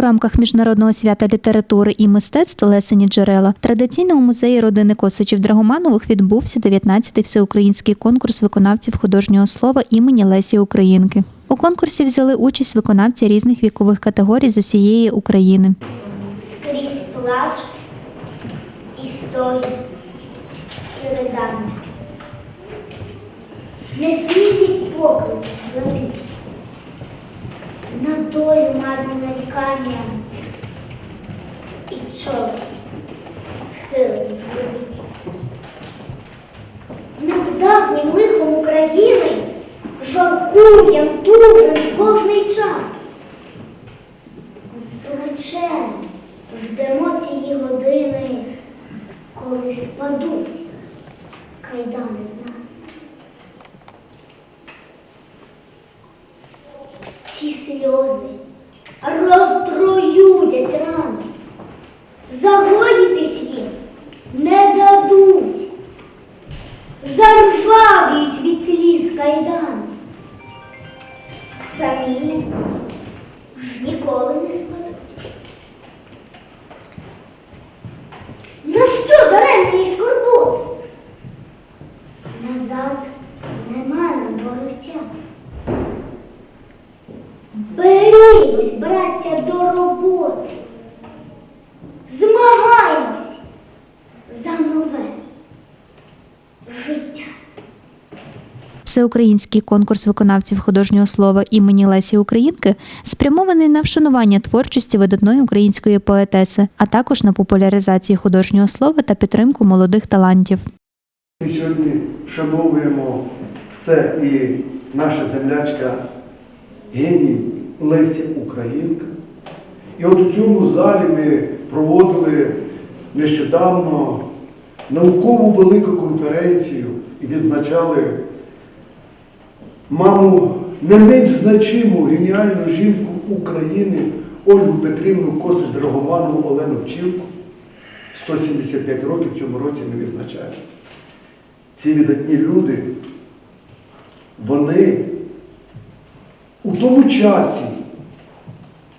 У рамках міжнародного свята літератури і мистецтв Лесені джерела традиційно у музеї родини Косачів Драгоманових відбувся 19-й всеукраїнський конкурс виконавців художнього слова імені Лесі Українки. У конкурсі взяли участь виконавці різних вікових категорій з усієї України. скрізь плач, історії і ридання. Несмілі поклики слабі, на долю марні нарікання і чоло схилені в журі. Над лихом України жалкуєм дуже кожний час. З плечем ждемо тієї години, коли спадуть кайдани з нас. Ті сльози роздроюдять рани, загоїтись їм не дадуть, заржавіють від сліз кайдани. Самі ж ніколи не спадуть. Всеукраїнський конкурс виконавців художнього слова імені Лесі Українки спрямований на вшанування творчості видатної української поетеси, а також на популяризацію художнього слова та підтримку молодих талантів. Ми сьогодні шановуємо це і наша землячка геній Леся Українка. І от у цьому залі ми проводили нещодавно наукову велику конференцію і відзначали маму не менш значиму геніальну жінку України Ольгу Петрівну Косич Драгоманову Олену Вчилку. 175 років в цьому році ми відзначаємо. Ці видатні люди, вони у тому часі,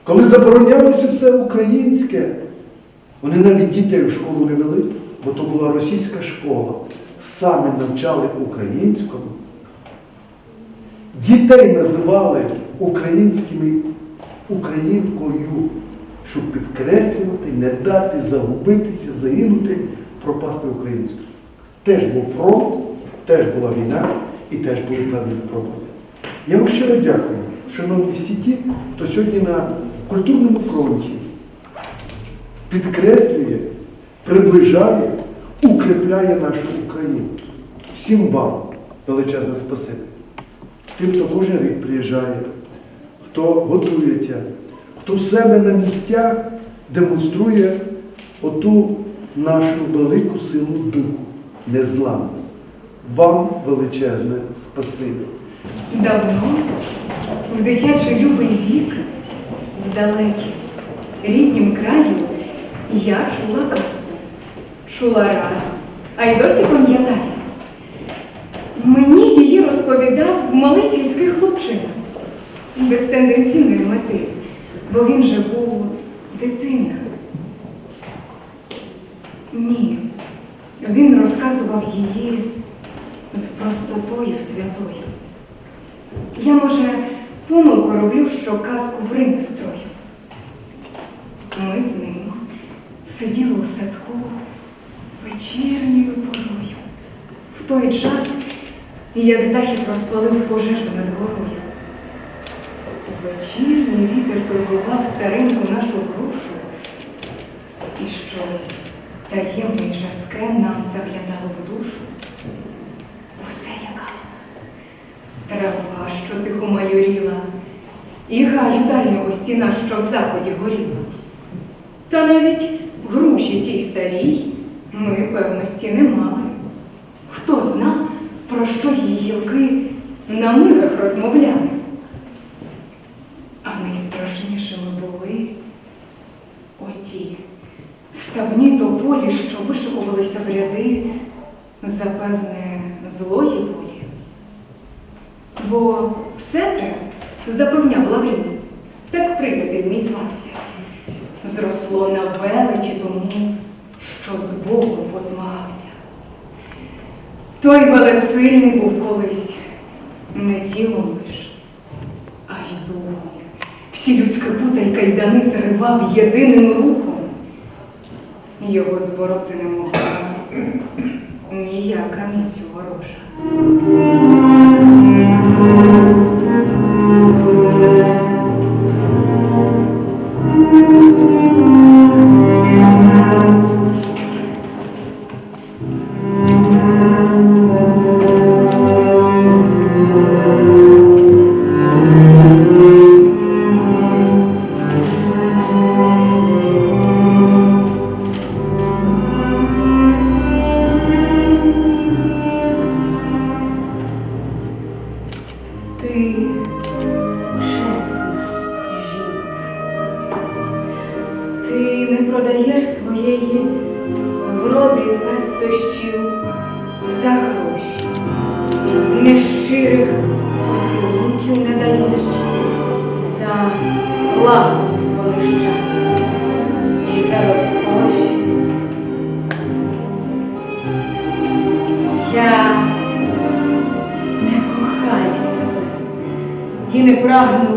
коли заборонялося все українське, вони навіть дітей в школу не вели, бо то була російська школа. Саме навчали українському. Дітей називали українськими українкою, щоб підкреслювати, не дати загубитися, загинути, пропасти українською. Теж був фронт, теж була війна і теж були певні проблеми. Я вам щиро дякую, шановні всі ті, хто сьогодні на культурному фронті підкреслює, приближає, укріпляє нашу Україну. Всім вам величезне спасибі. Тим, хто кожен рік приїжджає, хто готується, хто в себе на місцях демонструє оту нашу велику силу духу, незламність. Вам величезне спасибі. Давно, в дитячий любий вік, в далекім, ріднім краю, я чула казку. Чула раз, а й досі пам'ятаю. Мені розповідав малий сільський хлопчина, без тенденційної мети, бо він же був дитина. Ні, він розказував її з простотою святою. Я, може, помилку роблю, що казку в Рим строю. Ми з ним сиділи у садку вечірньою порою. В той час, як захід розпалив пожежу над горою. Вечірній вітер торгував стареньку нашу грушу, і щось таємне й жаске нам заглядало в душу. Усе яка нас трава, що тихо майоріла, і гаю дальнього стіна, що в заході горіла. Та навіть груші тій старій ми певності не мали. Хто зна, про що її гілки на мигах розмовляли. А найстрашнішими були оті ставні тополі, що вишикувалися в ряди, запевне, злої волі. Бо все те, запевняв Лаврін, так приятель мій звався, зросло на величі тому, що з Богом позмагався. Той велицильний був колись не тілом лиш, а й духом. Всі людські пута й кайдани зривав єдиним рухом. Його збороти не могла ніяка міць ворожа. Лакомство нещасне і за розкоші. Я не кохаю тебе і не прагну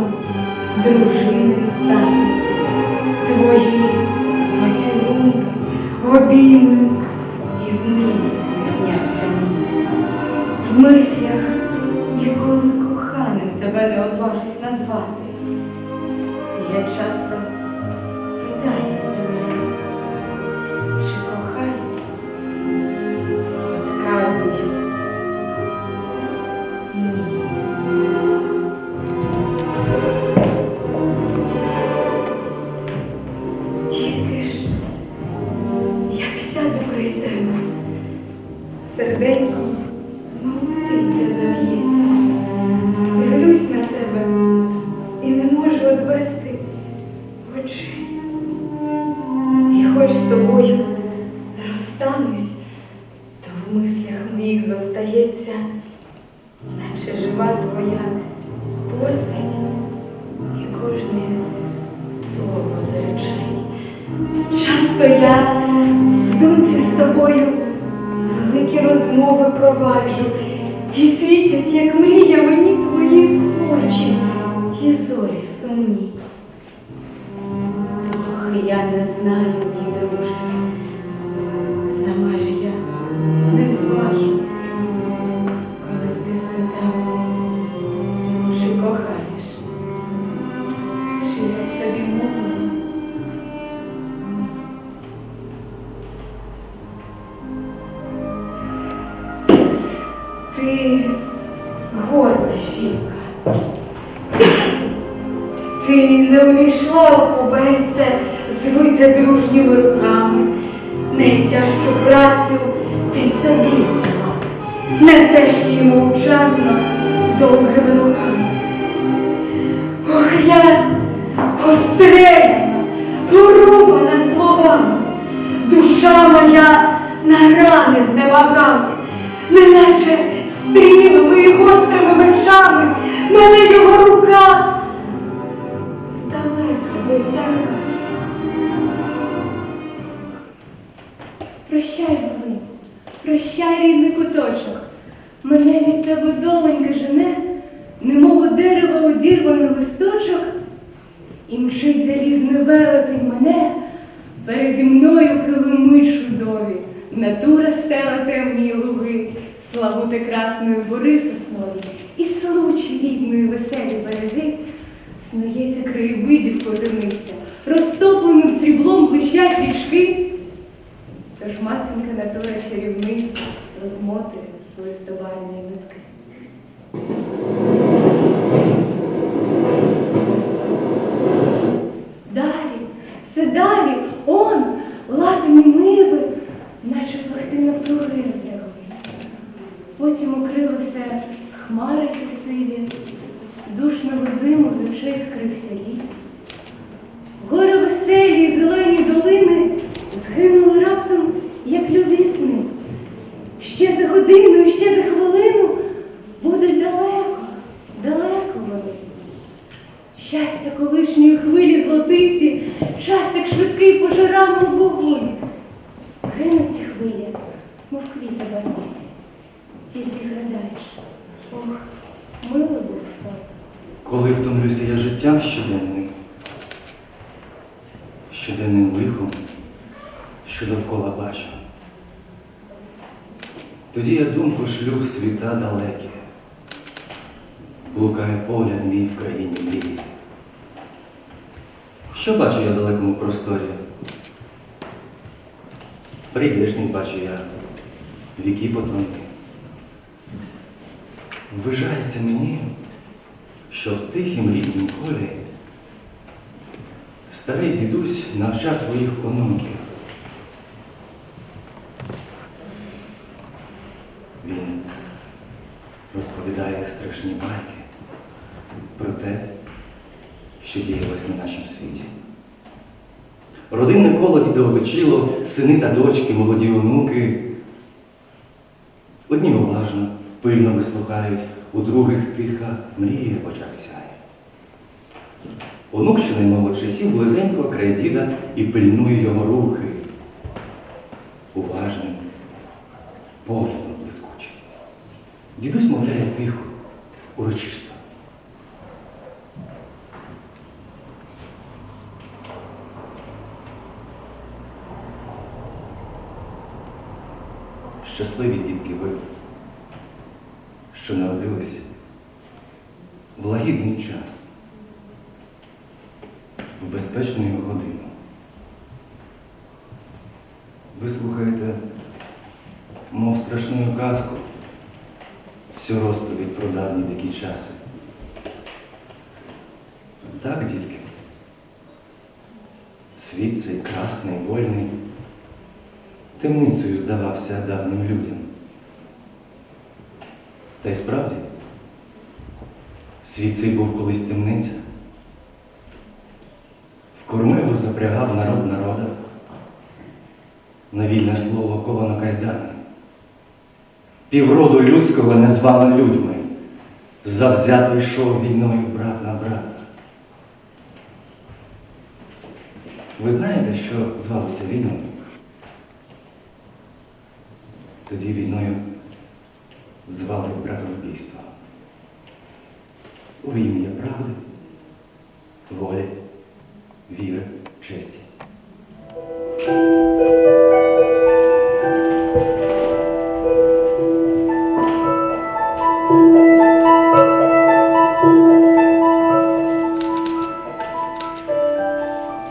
постать і кожне слово з речей. Часто я в думці з тобою великі розмови проваджу, і світять, як мрія, мені твої очі, ті зорі сумні. Ти горда жінка. Ти не увійшла в кубельце, звите дружніми руками. Найтяжчу працю ти собі взяла, несеш її мовчазно довгими руками. Ох, я постреляна, порубана словами, душа моя на рани зневагає, неначе стрілами і гострими мечами мене його рука здалека досягає. Прощай, Волинь, прощай, рідний куточок. Мене від тебе доленька жене, немов у дерева одірваний листочок, і мчить залізний велетень мене, переді мною килими чудові, натура стела темні луги, славути красною бури соснові, і случі рідної веселі береги, снується краєвидів котиниця, розтопленим сріблом блищать річки. Тож матінка натура чарівниця розмотує свої стовальні нитки. золотисті, час так швидкий пожирав мов вогонь. Бачу я в далекому просторі? Прийдешність бачу я, віки потонки. Ввижається мені, що в тихім ріднім колі старий дідусь навчав своїх онуків. Він розповідає страшні байки про те, що діялось на нашому світі. Родинне коло діда сини та дочки, молоді онуки. Одні уважно, пильно вислухають, у других тиха мрія в очах сяє. Онук, що наймолодший, сів близенько край діда і пильнує його рухи. Уважним, поглядом блискучим. Дідусь мовляє тихо, урочисто. Щасливі дітки ви, що народились в лагідний час, в безпечну годину. Ви слухаєте, мов страшну казку, всю розповідь про давні такі часи. Так, дітки, світ цей красний, вольний, темницею здавався давнім людям. Та й справді, світ цей був колись темниця. В кормилу запрягав народ народа, на вільне слово ковано кайдани. Півроду людського не звано людьми, завзято йшов війною брат на брата. Ви знаєте, що звалося війною? Тоді війною звали братовбійство. У ім'я правди, волі, віри, честі.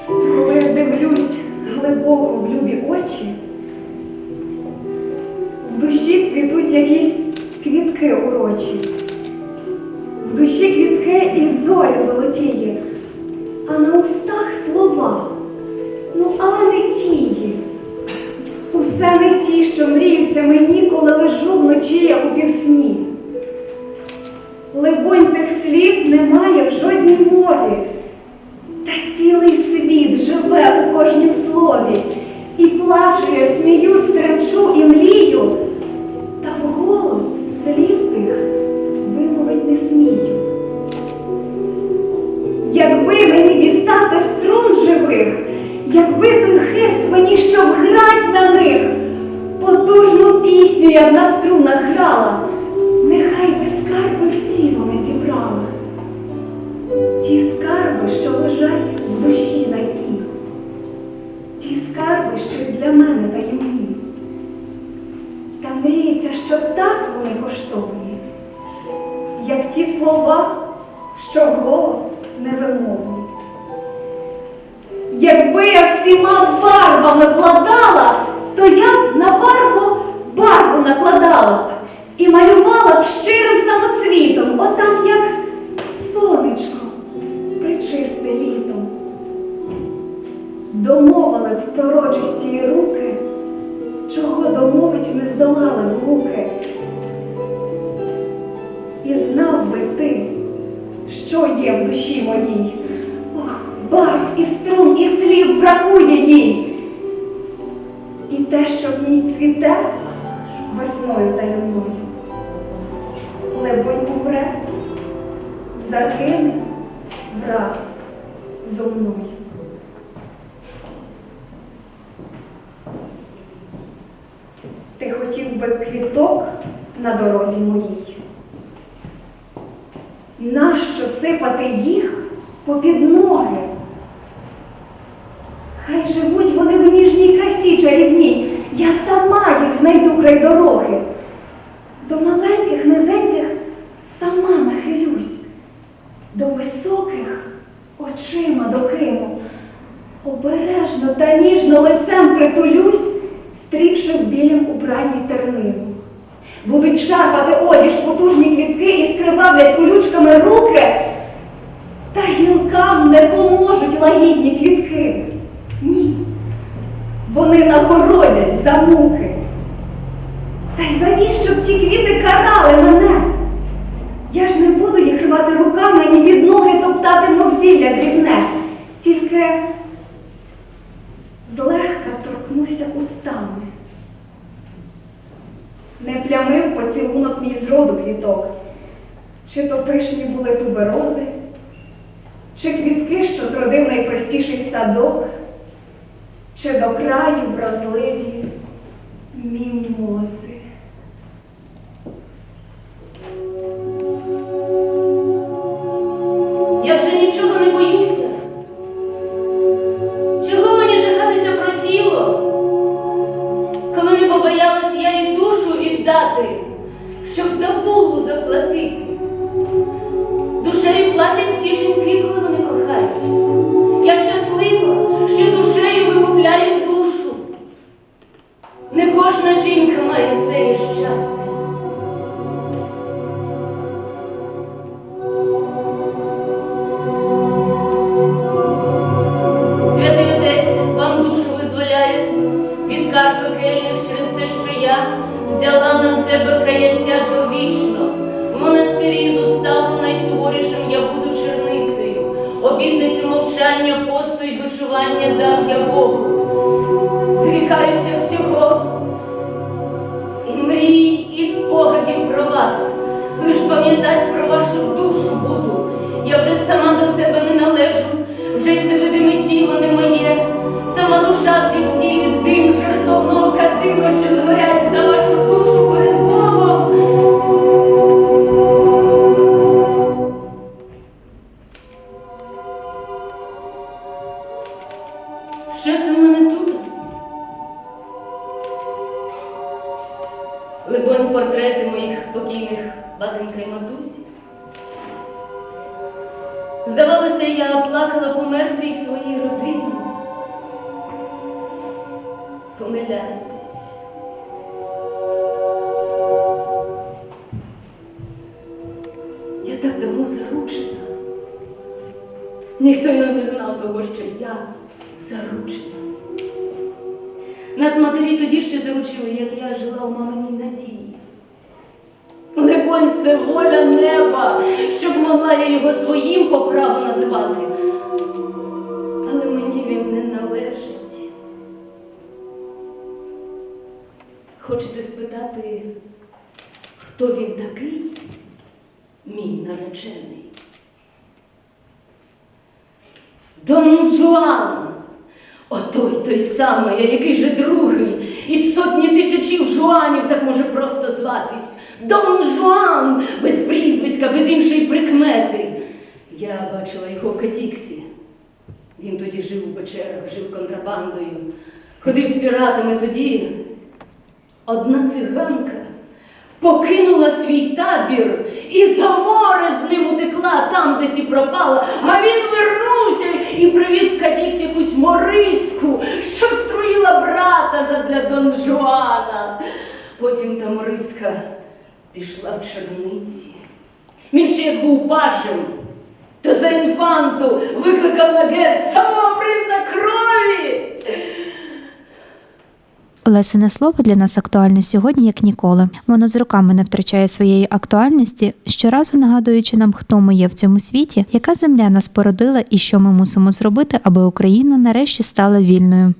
Коли я дивлюсь глибоко в любі очі, якісь квітки урочі, в душі квітки і зорі золотії, А на устах слова, ну але не тії. усе не ті, що мріються мені, коли лежу вночі, як у півсні. Либонь тих слів немає струнах грала, нехай би скарби всі вона зібрала. Ті скарби, що лежать в душі на дні, ті скарби, що для мене таємні. Та мріється, що так вони коштовні, як ті слова, що голос невимовний. Якби я всіма барвами вкладала, то я б на барву накладала і малювала б щирим самоцвітом, отак, як сонечко причисте літом. Домовили б пророчисті руки, чого домовить не здолали б руки. І знав би ти, що є в душі моїй. Ох, барв і струн, і слів бракує їй. І те, що в ній цвіте попід ноги? Хай живуть вони в ніжній красі чарівній, я сама їх знайду край дороги. До маленьких, низеньких сама нахилюсь, до високих очима докину. Обережно та ніжно лицем притулюсь, стрівши в білім убранні тернину. Будуть шарпати одіж потужні квітки і скривавлять колючками руки, та гілкам не поможуть лагідні квітки. Ні. Вони нагородять за муки. Та й завіщо б ті квіти карали мене? Я ж не буду їх рвати руками ні під ноги топтати, мов зілля дрібне. Тільки злегка торкнуся устами. Не плямив поцілунок мій зроду квіток, чи то пишні були туберози, чи квітки, що зродив найпростіший садок, чи до краю вразливі мімози. Здавалося, я плакала по мертвій своїй родині. Помиляєтесь. Я так давно заручена. Ніхто й не знав того, що я заручена. Нас матері тоді ще заручили, як я жила у маминій надії. Либонь, це воля неба, щоб могла я його своїм по праву називати. Але мені він не належить. Хочете спитати, хто він такий, мій наречений? Дон Жуан! Отой той самий, який же другий, із сотні тисячів жуанів так може просто зватись. Дон Жуан, без прізвиська, без іншої прикмети. Я бачила його в Катіксі. Він тоді жив у печерах, жив контрабандою, ходив з піратами тоді. Одна циганка покинула свій табір і за море з ним утекла там, десь і пропала, а він вернувся і привіз в Катікс якусь мориску, що струїла брата задля Дон Жуана. Потім та мориска пішла в черниці. Він ще як був пажем, то за інфанту викликав на герць самого принца крові. Олесине слово для нас актуальне сьогодні, як ніколи. Воно з роками не втрачає своєї актуальності, щоразу нагадуючи нам, хто ми є в цьому світі, яка земля нас породила і що ми мусимо зробити, аби Україна нарешті стала вільною.